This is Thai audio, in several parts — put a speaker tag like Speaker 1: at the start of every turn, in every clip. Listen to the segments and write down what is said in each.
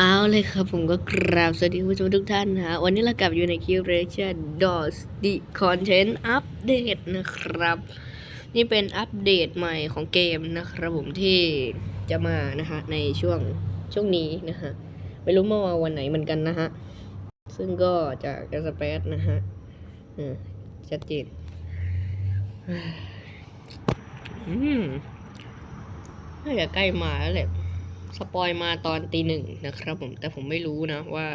Speaker 1: เอาเลยครับผมก็กราบสวัสดีผู้ชมทุกท่านนะฮะ วันนี้เรากลับอยู่ในคิวเรชั่น DOS The Content Update นะครับ นี่เป็นอัปเดตใหม่ของเกมนะครับผมที่จะมานะฮะในช่วงช่วงนี้นะฮะ ไม่รู้เมื่อวันไหนเหมือนกันนะฮะ ซึ่งก็จะกระสเปซนะฮะอชัดเจนอืมน่าจะใกล้มาแล้วแหละ สปอยมาตอนตีหนึ่งนะครับผมแต่ผมไม่รู้นะว่า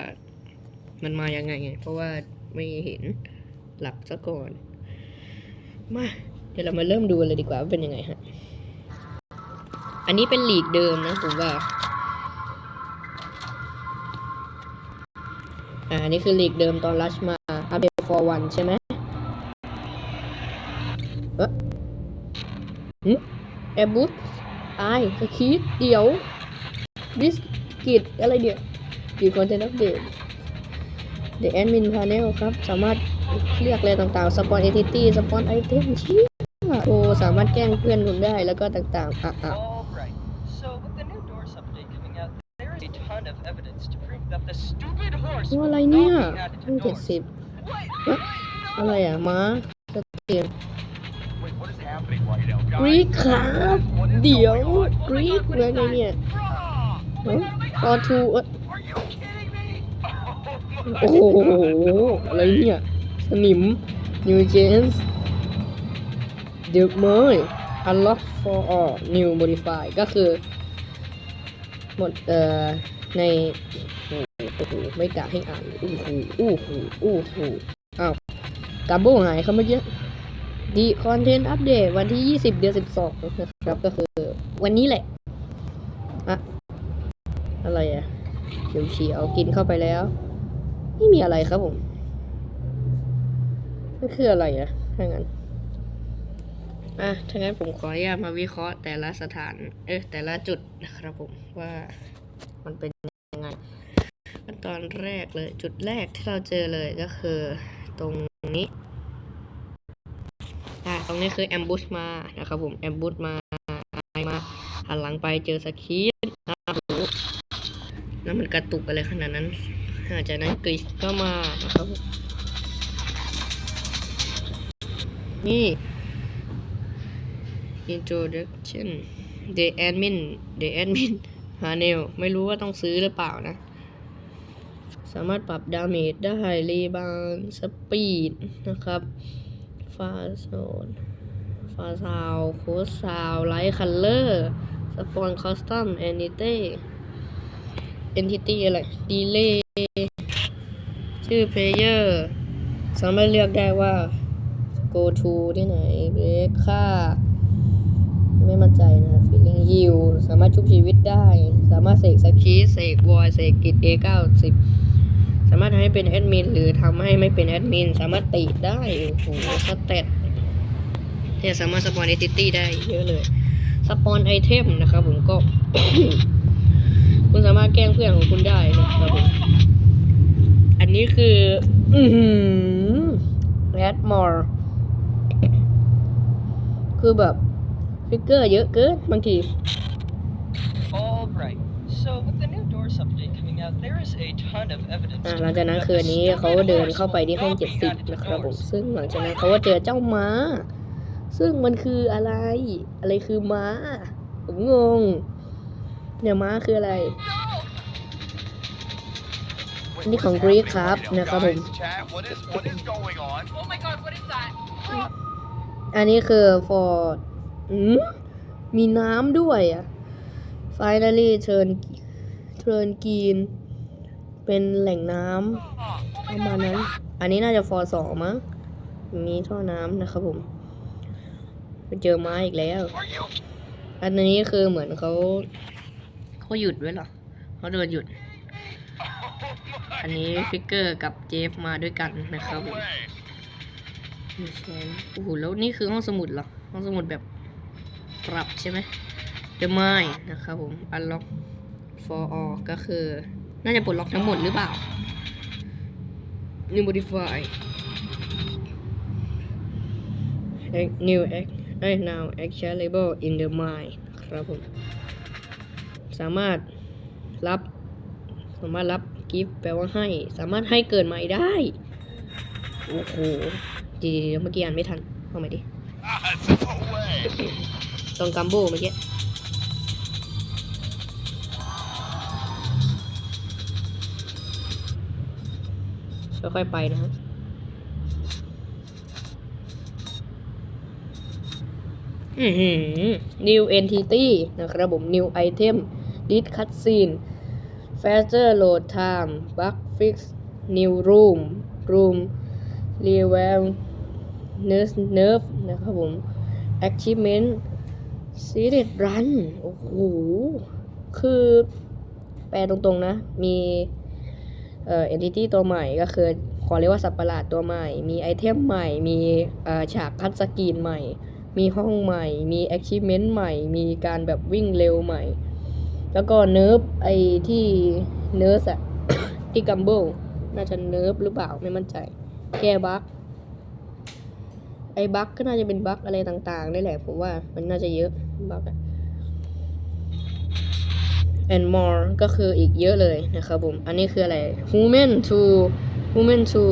Speaker 1: มันมายังไงไง เพราะว่าไม่เห็นหลับซะก่อน มา เดี๋ยวเรามาเริ่มดูเลยดีกว่าว่าเป็นยังไงฮะ อันนี้เป็นหลีกเดิมนะผมว่า อ่าอันนี้คือหลีกเดิมตอนรัชมาอัปเดต for one ใช่ไหมเอ๊ะแอร์บูทไอสคีดเดี๋ยว บิสกิตอะไรเดี๋ยวดีคอนเทนต์อัปเดต The Admin Panel ครับ สามารถเรียกอะไรต่างๆสปอนเอทิตี้สปอนไอเทมชี้โอ้สามารถแกล้งเพื่อนคุณได้แล้วก็ต่างๆอะอะ
Speaker 2: Alright, so with the new Doors update coming out, there is a ton of evidence to prove that the stupid horse
Speaker 1: ตัว
Speaker 2: will
Speaker 1: อะไร
Speaker 2: not
Speaker 1: เนี่ย
Speaker 2: be added
Speaker 1: ตั้ง
Speaker 2: to
Speaker 1: เจ็ด
Speaker 2: Doors.
Speaker 1: สิบอะไรอะม้าสเตียน
Speaker 3: Wait, what is happening right now,
Speaker 1: กรีก
Speaker 3: guys?
Speaker 1: ครับ
Speaker 3: What is
Speaker 1: เดี๋ยว
Speaker 3: going on?
Speaker 1: กรีกเลยไงเนี่ย
Speaker 3: Bruh!
Speaker 1: เอ้ทูเอ้ยโอ้โห อะไรเนี่ย สนิม New Gens The m o y Unlock for all New Modify ก็คือ หมด เอ่อ ใน โอ้โห ไม่กะให้อ่านอู้หูอู้หูอู้หูอ้าวกัมโบหายครับเมื่อกี้ดีคอนเทนต์อัปเดตวันที่ 20 เดือน 12 นะครับ ก็คือวันนี้แหละ อะ อะไรอะเขียวเขียวกินเข้าไปแล้ว ไม่มีอะไรครับผมมันคืออะไรอะถ้างั้นอะถ้างั้นผมขออนุญาตมาวิเคราะห์แต่ละสถาน เอ๊ะแต่ละจุดนะครับผมว่ามันเป็นยังไงขั้นตอนแรกเลย จุดแรกที่เราเจอเลยก็คือตรงนี้อะตรงนี้คือแอมบูชมานะครับผมแอมบูชมาไอมาหันหลังไปเจอสคีด้วมันกระตุกอะไรขนาดนั้นหลังจากนั้นกริชก็มานะครับ นี่ introduction the admin the admin panel ไม่รู้ว่าต้องซื้อหรือเปล่านะ สามารถปรับดาเมจได้รีบาวสปีดนะครับฟาโซนฟาซาวโคสซาวไลท์คัลเลอร์สปอนคอสตอมแอนนิตี้ entity อะไร delay ชื่อ player สามารถเลือกได้ว่า go to ที่ไหน break ค่า ไม่มั่นใจนะ feeling heal สามารถชุบชีวิตได้ สามารถเสกสกีเสกวอยเสกกิจ A 9 0สามารถทำให้เป็นแอดมินหรือทำให้ไม่เป็นแอดมิน สามารถติได้ โอ้โหสเตตเนี่ยสามารถสปอนเอติตี้ได้เยอะเลย สปอนไอเทมนะครับผมก็ รถแกล้งเพื่อนของคุณได้นะครับผมอันนี้คือ อือหือแรดมอร์คือแบบฟิกเกอร์เยอะเกินบางที
Speaker 2: Alright, so with the new Doors update coming out, there is a ton of evidence
Speaker 1: อ่า
Speaker 2: to
Speaker 1: หลังจาก
Speaker 2: prove
Speaker 1: นั้น
Speaker 2: that
Speaker 1: คือ
Speaker 2: the
Speaker 1: อันนี้เขา
Speaker 2: stupid
Speaker 1: เดิน
Speaker 2: horse
Speaker 1: เข้าไป
Speaker 2: will
Speaker 1: ที่ห้อง
Speaker 2: not be
Speaker 1: เจ็ดสิบ
Speaker 2: added to
Speaker 1: นะครับผม
Speaker 2: Doors.
Speaker 1: ซึ่งหลังจากนั้นเขาก็เจอเจ้าม้า ซึ่งมันคืออะไร อะไรคือม้าผมงงเนี่ยม้าคืออะไร
Speaker 3: Wait,
Speaker 1: Ini
Speaker 3: what is
Speaker 1: ของ Greek
Speaker 3: happening
Speaker 1: ครับ
Speaker 3: right now,
Speaker 1: นะครับผม
Speaker 3: guys? Chat, what is what is going on?
Speaker 4: Oh my god, what is that?
Speaker 1: อันนี้คือ for อืมมีน้ำด้วยอะ finally turn turn green เป็นแหล่งน้ำประมาณนั้น อันนี้น่าจะ for สองมั้ง มีท่อน้ำนะครับผม ไปเจอไม้อีกแล้ว
Speaker 3: Are you
Speaker 1: อันนี้คือเหมือนเขาเขาหยุดไว้เหรอเขาโดนหยุด อันนี้ฟิกเกอร์กับเจฟมาด้วยกันนะครับผม
Speaker 3: way?
Speaker 1: มีแชนโอ้โหแล้วนี่คือห้องสมุดเหรอ ห้องสมุดแบบปรับใช่ไหม The Mind นะครับผม Unlock for all ก็คือ น่าจะปลดล็อกทั้งหมดหรือเปล่า New Modify Act- New Act เอ้ Now Actionable in the Mind ครับผม สามารถรับ สามารถรับ กิฟแปลว่าให้ สามารถให้เกิดใหม่ได้ โอ้โหดีๆเมื่อกี้อ่านไม่ทันเอาใหม่ดิตรงกัมโบเมื่อกี้ค่อยๆไปนะฮะอือหือ new entity นะครับผม new item list cutscene faster load time bug fix new room room revamp nerf nerf นะครับผม achievement series run โอ้โห คือแปลตรงๆนะ มีเอ่อ entity ตัวใหม่ก็คือขอเรียกว่าสัตว์ประหลาดตัวใหม่ มีไอเทมใหม่ มีเอ่อฉากคัดสกรีนใหม่ มีห้องใหม่ มี achievement ใหม่ มีการแบบวิ่งเร็วใหม่ แล้วก็เนิร์ฟไอที่เนิร์สอะที่กัมเบิลน่าจะเนิร์ฟหรือเปล่าไม่มั่นใจ แก้บั๊กไอ้บั๊กก็น่าจะเป็นบั๊กอะไรต่างๆนี่แหละผมว่ามันน่าจะเยอะบั๊กอะ and more ก็คืออีกเยอะเลยนะครับผม อันนี้คืออะไร human to human to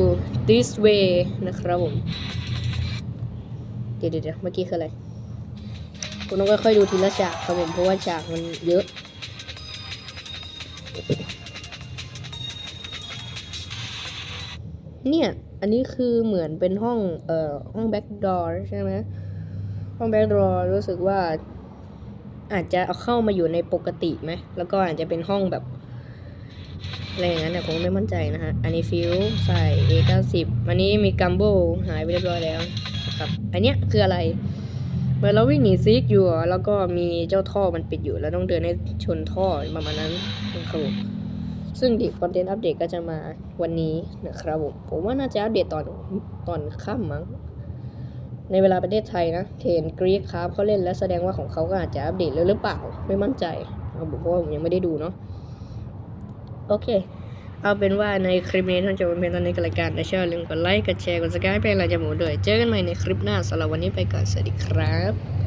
Speaker 1: this way นะครับผม เดี๋ยวเดี๋ยวเดี๋ยวเมื่อกี้คืออะไร คุณต้องค่อยๆดูทีละฉากครับผม เพราะว่าฉากมันเยอะ เนี่ย อันนี้คือเหมือนเป็นห้อง เอ่อ ห้องแบ็กดอร์ใช่ไหม ห้องแบ็กดอร์รู้สึกว่า อาจจะเอาเข้ามาอยู่ในปกติไหม แล้วก็อาจจะเป็นห้องแบบ อะไรอย่างนั้นแต่ผมไม่มั่นใจนะฮะ อันนี้ฟิวใส่ A90 อันนี้มีกัมโบหายไปเรียบร้อยแล้วครับ อันเนี้ยคืออะไรเมื่อเราวิ่งหนีซิกอยู่ แล้วก็มีเจ้าท่อมันปิดอยู่ แล้วต้องเดินให้ชนท่อประมาณนั้นครับ ซึ่งดิคอนเทนต์อัปเดตก็จะมาวันนี้นะครับผมผมว่าน่าจะอัปเดตตอนตอนค่ำมั้งในเวลาประเทศไทยนะเทนกรีกครับเขาเล่นแล้วแสดงว่าของเขาก็อาจจะอัปเดตแล้วหรือเปล่า ไม่มั่นใจครับผมเพราะว่าผมยังไม่ได้ดูเนาะโอเค เอาเป็นว่าในคลิปนี้ท่านจะเป็นเพียงเท่านี้กับรายการแต่เชื่อลืมกดไลค์กดแชร์กดสกายเป็นอะไรจะหมูด้วย เจอกันใหม่ในคลิปหน้าสำหรับวันนี้ไปก่อนสวัสดีครับ